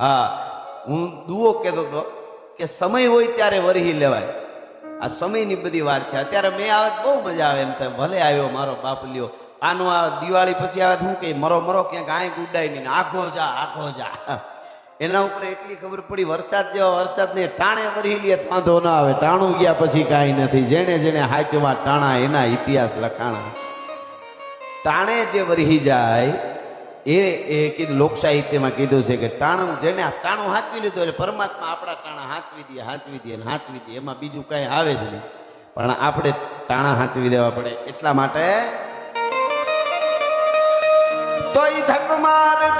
હા, હું દુઓ કહેતો હતો કે સમય હોય ત્યારે વરહી લેવાય. આ સમયની બધી વાત છે. અત્યારે મેં આવે બહુ મજા આવે એમ થાય. ભલે આવ્યો મારો બાપ લ્યો. આનો આ દિવાળી પછી આવે હું કે મરો મરો, ક્યાંક આંખ ઉડાય નહીં. આખો જા આખો જા. એના ઉપર એટલી ખબર પડી, વરસાદ જેવા વરસાદ ને ટાણે વરહી લે, વાંધો ના આવે. ટાણું ગયા પછી કાંઈ નથી. જેણે જેણે હાચવા ટાણા એના ઇતિહાસ લખાણા. ટાણે જે વરહી જાય એ એ કીધું લોક સાહિત્યમાં કીધું છે કે તાણું જેને ટાણું હાચવી લીધું એટલે પરમાત્મા આપણા તાણા હાચવી દે હાચવી દે હાચવી દે. એમાં બીજું કઈ આવે જ નહીં. પણ આપણે તાણા હાચવી દેવા પડે એટલા માટે તોય ધકમાર